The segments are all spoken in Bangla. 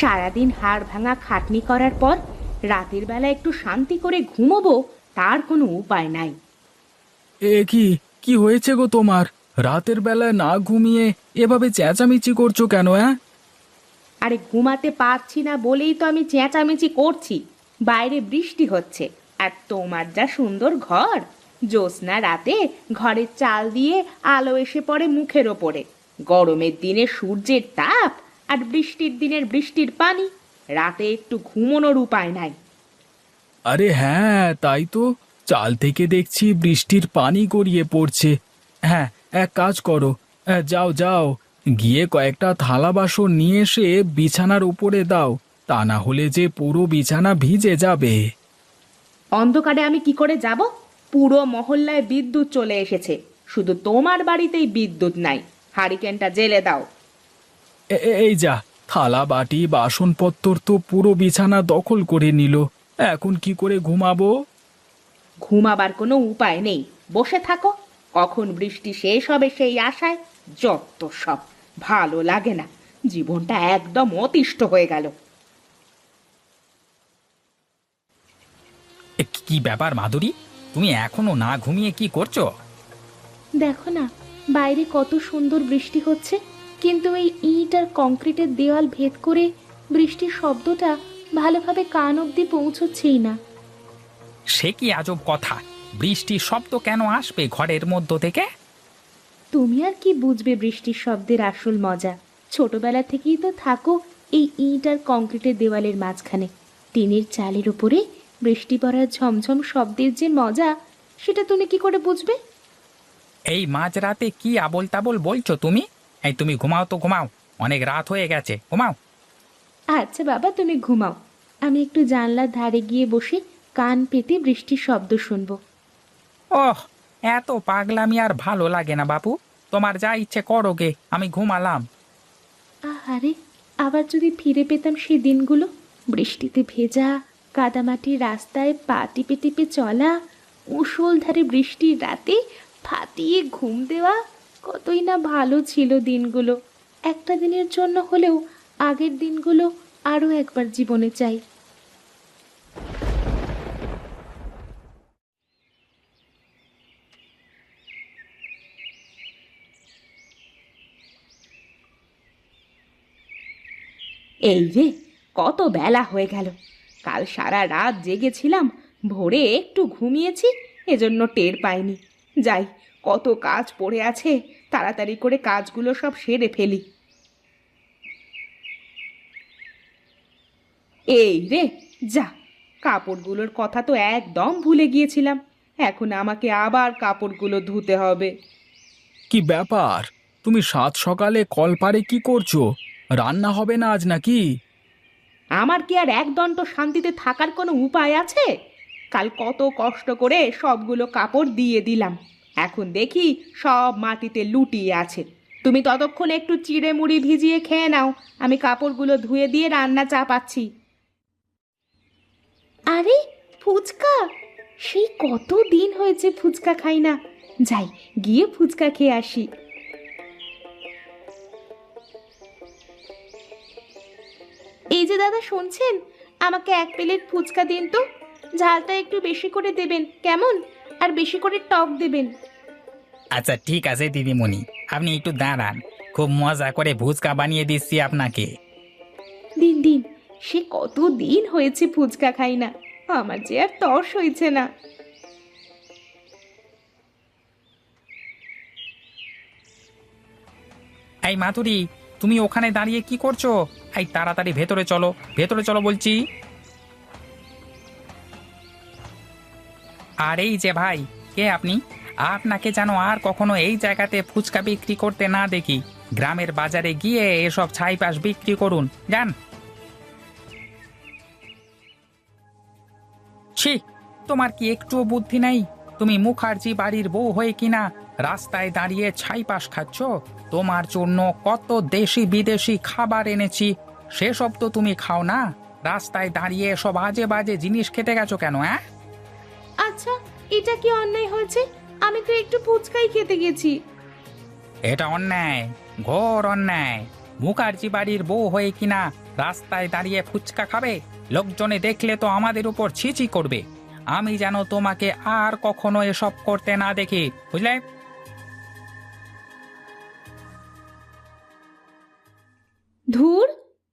সারাদিন হাড় ভাঙা খাটনি করার পর রাতের বেলা একটু শান্তি করে ঘুমোবো তার কোনো উপায় নাই। এ কি কি হয়েছে গো তোমার? রাতের বেলায় না ঘুমিয়ে এভাবে চেঁচামেচি করছ কেন হ্যাঁ আরে ঘুমাতে পারছি না বলেই তো আমি চেঁচামেচি করছি। বাইরে বৃষ্টি হচ্ছে আর তোমার যা সুন্দর ঘর। জ্যোৎস্না রাতে ঘরের চাল দিয়ে আলো এসে পড়ে মুখের ওপরে। গরমের দিনে সূর্যের তাপ আর বৃষ্টির দিনের বৃষ্টির পানি রাতে একটু ঘুমোনোর উপায় নাই। আরে হ্যাঁ তাই তো। চাল থেকে দেখছি বৃষ্টির পানি গড়িয়ে পড়ছে। হ্যাঁ এক কাজ করো। আহ, যাও যাও। গিয়ে কয়েকটা থালা বাসন নিয়ে এসে বিছানার উপরে দাও। তা না হলে যে পুরো বিছানা ভিজে যাবে। অন্ধকারে আমি কি করে যাব? পুরো মহল্লায় বিদ্যুৎ চলে এসেছে। শুধু তোমার বাড়িতেই বিদ্যুৎ নাই। হারিকেনটা জেলে দাও। এ- এ- এই যা থালা বাটি বাসনপত্র তো পুরো বিছানা দখল করে নিল। এখন কি করে ঘুমাবো? ঘুমাবার কোনো উপায় নেই। বসে থাকো। কখন বৃষ্টি শেষ হবে সেই আশায় যত সব। ভালো লাগে না। জীবনটা একদম অতিষ্ঠ হয়ে গেল। এ, কি- কি ব্যাপার মাধুরী? তুমি এখনও না ঘুমিয়ে কি করছ? দেখো না বাইরে কত সুন্দর বৃষ্টি হচ্ছে। কিন্তু এই ইট আর কংক্রিটের দেওয়াল ভেদ করে বৃষ্টির শব্দটা ভালোভাবে কান অবধি পৌঁছচ্ছেই না। সে কি আজব কথা? বৃষ্টির শব্দ কেন আসবে ঘরের মধ্য থেকে? তুমি আর কি বুঝবে বৃষ্টির শব্দের আসল মজা? ছোটবেলা থেকেই তো থাকো এই ইট আর কংক্রিটের দেওয়ালের মাঝখানে। টিনের চালের উপরে বৃষ্টি পড়ার ঝমঝম শব্দের যে মজা সেটা তুমি কি করে বুঝবে? এই মাঝরাতে কি আবল তাবল বলছো তুমি? এই তুমি ঘুমাও তো ঘুমাও অনেক রাত হয়ে গেছে ঘুমাও। আচ্ছা বাবা তুমি ঘুমাও। আমি একটু জানলার ধারে গিয়ে বসে কান পেতে বৃষ্টির শব্দ শুনব। ওহ এত পাগলামি আর ভালো লাগে না বাপু। তোমার যা ইচ্ছে করো গে আমি ঘুমালাম। আহারে আবার যদি ফিরে পেতাম সেই দিনগুলো? বৃষ্টিতে ভেজা কাদামাটির রাস্তায় পা টিপে টিপে চলা মুষলধারে বৃষ্টির রাতে ফাটিয়ে ঘুম দেওয়া কতই না ভালো ছিল দিনগুলো। একটা দিনের জন্য হলেও আগের দিনগুলো আরও একবার জীবনে চাই। এই রে কত বেলা হয়ে গেল। কাল সারা রাত জেগেছিলাম, ভোরে একটু ঘুমিয়েছি, এজন্য টের পাইনি। যাই, কত কাজ পড়ে আছে তাড়াতাড়ি করে কাজগুলো সব সেরে ফেলি। এই রে যা কাপড়গুলোর কথা তো একদম ভুলে গিয়েছিলাম। এখন আমাকে আবার কাপড়গুলো ধুতে হবে। কি ব্যাপার? তুমি সাত সকালে কলপারে কি করছ? রান্না হবে না আজ নাকি? আমার কি আর একদণ্ড শান্তিতে থাকার কোনো উপায় আছে? কাল কত কষ্ট করে সবগুলো কাপড় দিয়ে দিলাম। এখন দেখি সব মাটিতে লুটিয়ে আছে। তুমি ততক্ষণ একটু চিড়ে মুড়ি ভিজিয়ে খেয়ে নাও। আমি কাপড়গুলো ধুয়ে দিয়ে রান্না চাপাচ্ছি। আরে, ফুচকা? সেই কত দিন হয়েছে ফুচকা খাই না। যাই, গিয়ে ফুচকা খেয়ে আসি। এই যে দাদা, শুনছেন? আমাকে এক প্লেট ফুচকা দিন তো। ঝালটা একটু বেশি করে দেবেন, কেমন? আর বেশি করে টক দেবেন। আচ্ছা ঠিক আছে দিদিমণি। আপনি একটু দাঁড়ান। খুব মজা করে ভুচকা বানিয়ে দিচ্ছি আপনাকে। দিন দিন সে কত দিন হয়েছে ফুচকা খাই না। আমার যে আর তর্স হয়েছে না। এই মাধুরী তুমি ওখানে দাঁড়িয়ে কি করছ? এই তাড়াতাড়ি ভেতরে চলো ভেতরে চলো বলছি। আর এই যে ভাই, কে আপনি? আপনাকে যেন আর কখনো এই জায়গাতে ফুচকা বিক্রি করতে না দেখি। গ্রামের বাজারে গিয়ে এসব ছাইপাশ বিক্রি করুন, যান। ছি, তোমার কি একটুও বুদ্ধি নেই? তুমি মুখার্জি বাড়ির বউ হয়ে কিনা রাস্তায় দাঁড়িয়ে ছাইপাশ খাচ্ছ? তোমার জন্য কত দেশি বিদেশি খাবার এনেছি, সেসব তো তুমি খাও না। রাস্তায় দাঁড়িয়ে সব আজে বাজে জিনিস খেতে গেছো কেন হ্যাঁ আচ্ছা এটা কি অন্যায় হয়েছে? আমি তো একটু ফুচকাই খেতে গেছি। এটা অন্যায় ঘোর অন্যায়। মুখার্জি বাড়ির বউ হয়ে কিনা রাস্তায় দাঁড়িয়ে ফুচকা খাবে লোকজনে দেখলে তো আমাদের উপর ছিচি করবে। আমি যেন তোমাকে আর কখনো এসব করতে না দেখি বুঝলে? ধুর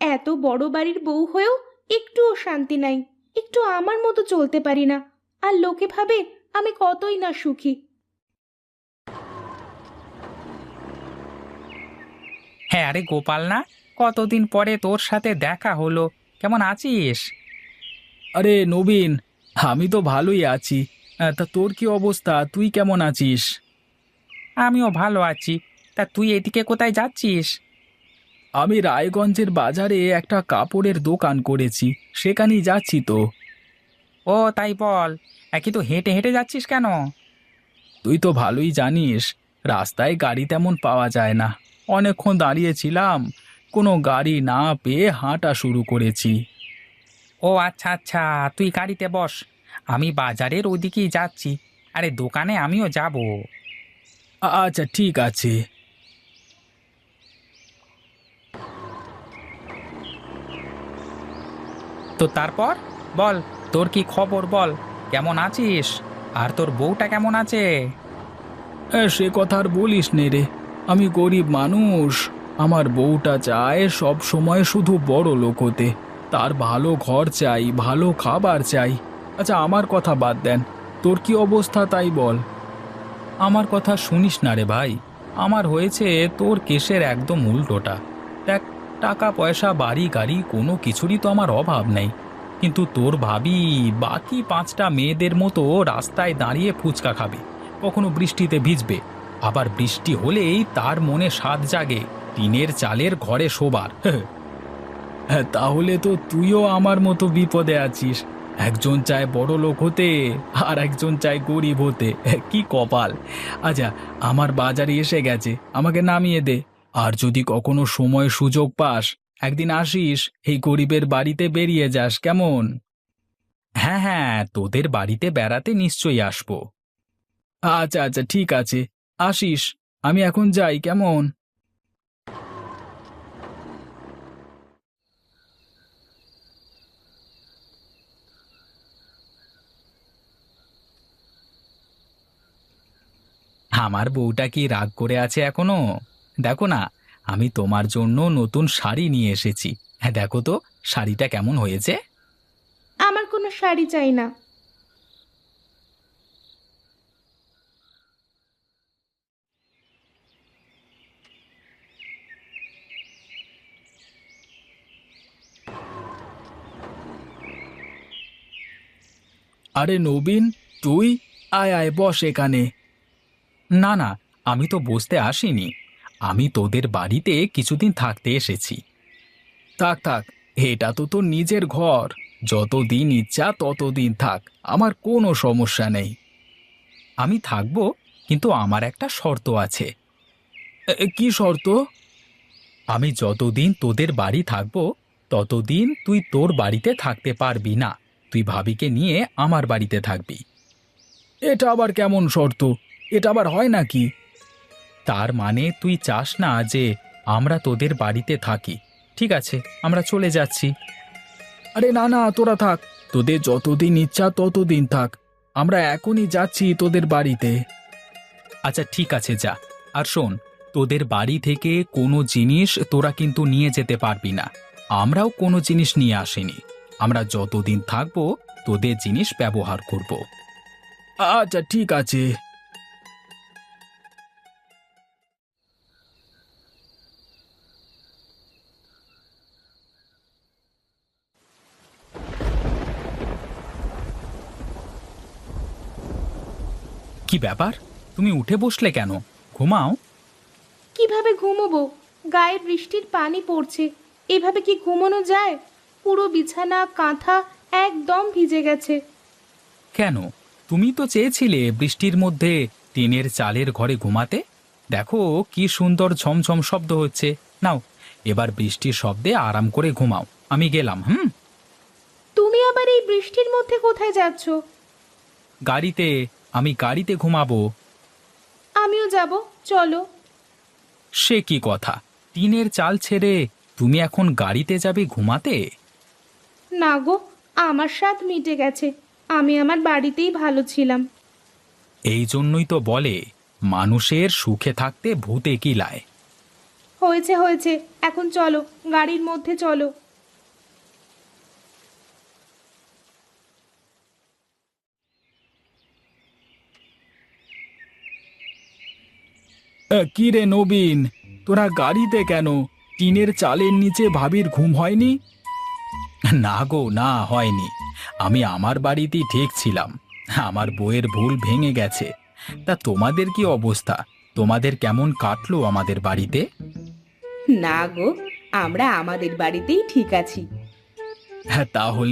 এত বড় বাড়ির বউ হয়েও একটুও শান্তি নাই। একটু আমার মতো চলতে পারি না। আর লোকে ভাবে আমি কতই না সুখী। হ্যাঁ আরে গোপাল না কতদিন পরে তোর সাথে দেখা হলো? কেমন আছিস? আরে নবীন আমি তো ভালোই আছি। আহ, তা তোর কি অবস্থা? তুই কেমন আছিস? আমিও ভালো আছি। তা তুই এদিকে কোথায় যাচ্ছিস? আমি রায়গঞ্জের বাজারে একটা কাপড়ের দোকান করেছি সেখানেই যাচ্ছি তো। ও তাই বল। একই তো হেঁটে হেঁটে যাচ্ছিস কেন? তুই তো ভালোই জানিস রাস্তায় গাড়ি তেমন পাওয়া যায় না। অনেকক্ষণ দাঁড়িয়েছিলাম কোনো গাড়ি না পেয়ে হাঁটা শুরু করেছি। ও আচ্ছা আচ্ছা তুই গাড়িতে বস। আমি বাজারের ওদিকেই যাচ্ছি। আরে দোকানে আমিও যাব। আ- আচ্ছা ঠিক আছে। তো তারপর? বল। তোর কি খবর বল? কেমন আছিস? আর তোর বউটা কেমন আছে? এ, সে কথা আর বলিস নে রে। আমি গরিব মানুষ। আমার বউটা চায় সব সময় শুধু বড় লোক হতে। তার ভালো ঘর চাই ভালো খাবার চাই। আচ্ছা আমার কথা বাদ দেন। তোর কি অবস্থা তাই বল। আমার কথা শুনিস না রে ভাই। আমার হয়েছে তোর কেসের একদম উল্টোটা। দেখ টাকা পয়সা বাড়ি গাড়ি কোনো কিছুরই তো আমার অভাব নেই। কিন্তু তোর ভাবি বাকি পাঁচটা মেয়েদের মতো রাস্তায় দাঁড়িয়ে ফুচকা খাবে কখনো বৃষ্টিতে ভিজবে। আবার বৃষ্টি হলেই তার মনে স্বাদ জাগে টিনের চালের ঘরে শোবার। হ্যাঁ, তাহলে তো তুইও আমার মতো বিপদে আছিস। একজন চায় বড় লোক হতে আর একজন চায় গরিব হতে। কি কপাল। আচ্ছা আমার বাজারে এসে গেছে আমাকে নামিয়ে দে। আর যদি কখনো সময় সুযোগ পাস একদিন আসিস, এই গরিবের বাড়িতে বেরিয়ে যাস, কেমন? হ্যাঁ হ্যাঁ তোদের বাড়িতে বেড়াতে নিশ্চয়ই আসব। আচ্ছা আচ্ছা ঠিক আছে, আসিস, আমি এখন যাই, কেমন? আমার বউটা কি রাগ করে আছে এখনও? দেখো না আমি তোমার জন্য নতুন শাড়ি নিয়ে এসেছি। হ্যাঁ দেখো তো শাড়িটা কেমন হয়েছে? আমার কোনো শাড়ি চাই না। আরে নবীন তুই? আয় আয় বস এখানে। না না আমি তো বসতে আসিনি। আমি তোদের বাড়িতে কিছুদিন থাকতে এসেছি। থাক থাক, এটা তো তোর নিজের ঘর। যতদিন ইচ্ছা ততদিন থাক, আমার কোনো সমস্যা নেই। আমি থাকব, কিন্তু আমার একটা শর্ত আছে। কি শর্ত? আমি যতদিন তোদের বাড়ি থাকব, ততদিন তুই তোর বাড়িতে থাকতে পারবি না। তুই ভাবিকে নিয়ে আমার বাড়িতে থাকবি। এটা আবার কেমন শর্ত? এটা আবার হয় নাকি? তার মানে তুই চাস না যে আমরা তোদের বাড়িতে থাকি। ঠিক আছে আমরা চলে যাচ্ছি। আরে না না তোরা থাক। তোদের যতদিন ইচ্ছা ততদিন থাক। আমরা এখনই যাচ্ছি তোদের বাড়িতে। আচ্ছা ঠিক আছে যা। আর শোন তোদের বাড়ি থেকে কোনো জিনিস তোরা কিন্তু নিয়ে যেতে পারবি না। আমরাও কোনো জিনিস নিয়ে আসিনি। আমরা যতদিন থাকব তোদের জিনিস ব্যবহার করব। আচ্ছা ঠিক আছে। ব্যাপার? তুমি উঠে বসলে কেন? ঘুমাও। কীভাবে ঘুমোবো? গায়ে বৃষ্টির পানি পড়ছে। এভাবে কি ঘুমানো যায়? পুরো বিছানা কাঁথা একদম ভিজে গেছে। কেন? তুমি তো চেয়েছিলে বৃষ্টির মধ্যে টিনের চালের ঘরে ঘুমাতে। দেখো কি সুন্দর ঝমঝম শব্দ হচ্ছে। নাও এবার বৃষ্টির শব্দে আরাম করে ঘুমাও। আমি গেলাম হুম? তুমি আবার এই বৃষ্টির মধ্যে কোথায় যাচ্ছ? গাড়িতে আমি গাড়িতে ঘুমাবো। আমিও যাব চলো। সে কি কথা? টিনের চাল ছেড়ে তুমি এখন গাড়িতে যাবে ঘুমাতে? না গো আমার স্বাদ মিটে গেছে। আমি আমার বাড়িতেই ভালো ছিলাম। এই জন্যই তো বলে মানুষের সুখে থাকতে ভূতে কিলায়। হয়েছে হয়েছে। এখন চলো গাড়ির মধ্যে চলো। আহ, কি রে নবীন? তোরা গাড়িতে কেন? টিনের চালের নিচে ভাবির ঘুম হয়নি? না গো না হয়নি। আমি আমার বাড়িতেই ঠিক ছিলাম। আমার বইয়ের ভুল ভেঙে গেছে। তা তোমাদের কি অবস্থা? তোমাদের কেমন কাটলো আমাদের বাড়িতে? না গো আমরা আমাদের বাড়িতেই ঠিক আছি। হ্যাঁ তাহলে